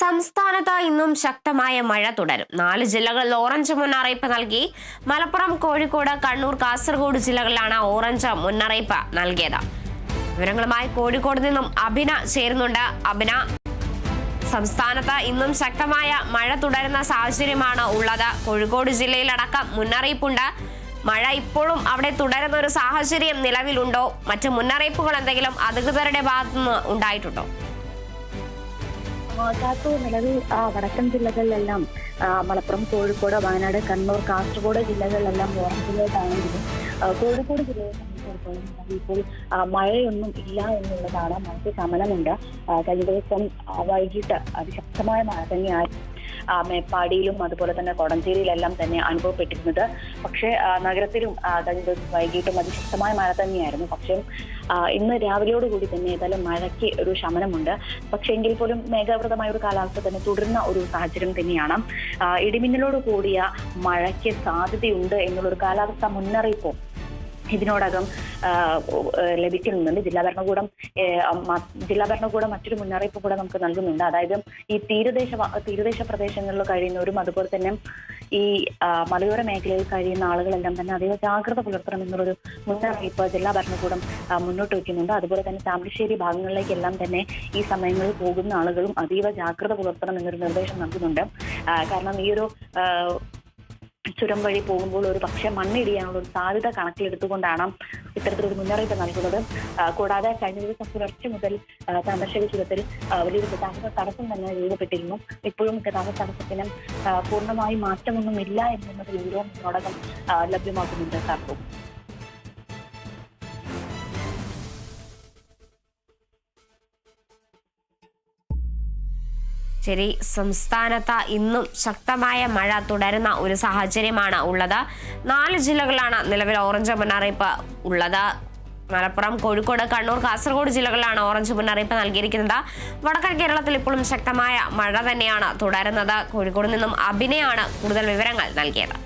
സംസ്ഥാനത്ത് ഇന്നും ശക്തമായ മഴ തുടരും. നാല് ജില്ലകളിൽ ഓറഞ്ച് മുന്നറിയിപ്പ് നൽകി. മലപ്പുറം കോഴിക്കോട് കണ്ണൂർ കാസർഗോഡ് ജില്ലകളിലാണ് ഓറഞ്ച് മുന്നറിയിപ്പ് നൽകിയത്. വിവരങ്ങളുമായി കോഴിക്കോട് നിന്നും അഭിന ചേരുന്നുണ്ട്. അഭിന സംസ്ഥാനത്ത് ഇന്നും ശക്തമായ മഴ തുടരുന്ന സാഹചര്യമാണ് ഉള്ളത്. കോഴിക്കോട് ജില്ലയിലടക്കം മുന്നറിയിപ്പുണ്ട്. മഴ ഇപ്പോഴും അവിടെ തുടരുന്ന ഒരു സാഹചര്യം നിലവിലുണ്ടോ? മറ്റ് മുന്നറിയിപ്പുകൾ എന്തെങ്കിലും അധികൃതരുടെ ഭാഗത്തുനിന്ന് ഉണ്ടായിട്ടുണ്ടോ? കാത്തു നിലവിൽ വടക്കൻ ജില്ലകളിലെല്ലാം മലപ്പുറം കോഴിക്കോട് വയനാട് കണ്ണൂർ കാസർഗോഡ് ജില്ലകളിലെല്ലാം ഓറഞ്ച് അലേർട്ട് ആണെങ്കിലും ആ, കോഴിക്കോട് ജില്ലയെ സംബന്ധിച്ചിടത്തോളം ഇപ്പോൾ മഴയൊന്നും ഇല്ല എന്നുള്ളതാണ് മഴയ്ക്ക് ശമനമുണ്ട്. കഴിഞ്ഞ ദിവസം വൈകിട്ട് അതിശക്തമായ മഴ തന്നെയായി. മേപ്പാടിയിലും അതുപോലെ തന്നെ കൊടഞ്ചേരിയിലെല്ലാം തന്നെ അനുഭവപ്പെട്ടിരുന്നത്. പക്ഷേ നഗരത്തിലും കഴിഞ്ഞ ദിവസം വൈകിട്ടും അതിശക്തമായ മഴ തന്നെയായിരുന്നു. പക്ഷേ ഇന്ന് രാവിലെയോടുകൂടി തന്നെ ഏതായാലും മഴയ്ക്ക് ഒരു ശമനമുണ്ട്. പക്ഷേ എങ്കിൽ പോലും മേഘാവൃതമായ ഒരു കാലാവസ്ഥ തന്നെ തുടരുന്ന ഒരു സാഹചര്യം തന്നെയാണ്. ഇടിമിന്നലോട് കൂടിയ മഴയ്ക്ക് സാധ്യതയുണ്ട് എന്നുള്ളൊരു കാലാവസ്ഥ മുന്നറിയിപ്പും ഇതിനോടകം ലഭിക്കുന്നുണ്ട്. ജില്ലാ ഭരണകൂടം ജില്ലാ ഭരണകൂടം മറ്റൊരു മുന്നറിയിപ്പ് കൂടെ നമുക്ക് നൽകുന്നുണ്ട്. അതായത് ഈ തീരദേശ തീരദേശ പ്രദേശങ്ങളിൽ കഴിയുന്നവരും അതുപോലെ തന്നെ ഈ മലയോര മേഖലയിൽ കഴിയുന്ന ആളുകളെല്ലാം തന്നെ അതീവ ജാഗ്രത പുലർത്തണം എന്നുള്ളൊരു മുന്നറിയിപ്പ് ജില്ലാ ഭരണകൂടം മുന്നോട്ട് വയ്ക്കുന്നുണ്ട്. അതുപോലെ തന്നെ താമരശ്ശേരി ഭാഗങ്ങളിലേക്കെല്ലാം തന്നെ ഈ സമയങ്ങളിൽ പോകുന്ന ആളുകളും അതീവ ജാഗ്രത പുലർത്തണം എന്നൊരു നിർദ്ദേശം നൽകുന്നുണ്ട്. കാരണം ഈ ഒരു ചുരം വഴി പോകുമ്പോൾ ഒരു പക്ഷേ മണ്ണിടിയാനുള്ള ഒരു സാധ്യത കണക്കിലെടുത്തുകൊണ്ടാണ് ഇത്തരത്തിലൊരു മുന്നറിയിപ്പ് നൽകുന്നത്. കൂടാതെ കഴിഞ്ഞ ദിവസം പുലർച്ചെ മുതൽ താമരശ്ശേരി ചുരത്തിൽ വലിയൊരു ഗതാഗത തടസ്സം തന്നെ രൂപപ്പെട്ടിരുന്നു ഇപ്പോഴും ഗതാഗത തടസ്സത്തിന് പൂർണമായി മാറ്റമൊന്നും ഇല്ല എന്നുള്ളത് വിവരവും ഇതിനോടകം ലഭ്യമാക്കുന്നുണ്ട് കാർക്കും ശരി സംസ്ഥാനത്ത് ഇന്നും ശക്തമായ മഴ തുടരുന്ന ഒരു സാഹചര്യമാണ് ഉള്ളത്. നാല് ജില്ലകളാണ് നിലവിൽ ഓറഞ്ച് മുന്നറിയിപ്പ് ഉള്ളത്. മലപ്പുറം കോഴിക്കോട് കണ്ണൂർ കാസർഗോഡ് ജില്ലകളിലാണ് ഓറഞ്ച് മുന്നറിയിപ്പ് നൽകിയിരിക്കുന്നത്. വടക്കൻ കേരളത്തിൽ ഇപ്പോഴും ശക്തമായ മഴ തന്നെയാണ് തുടരുന്നത്. കോഴിക്കോട് നിന്നും അഭിനയാണ് കൂടുതൽ വിവരങ്ങൾ നൽകിയത്.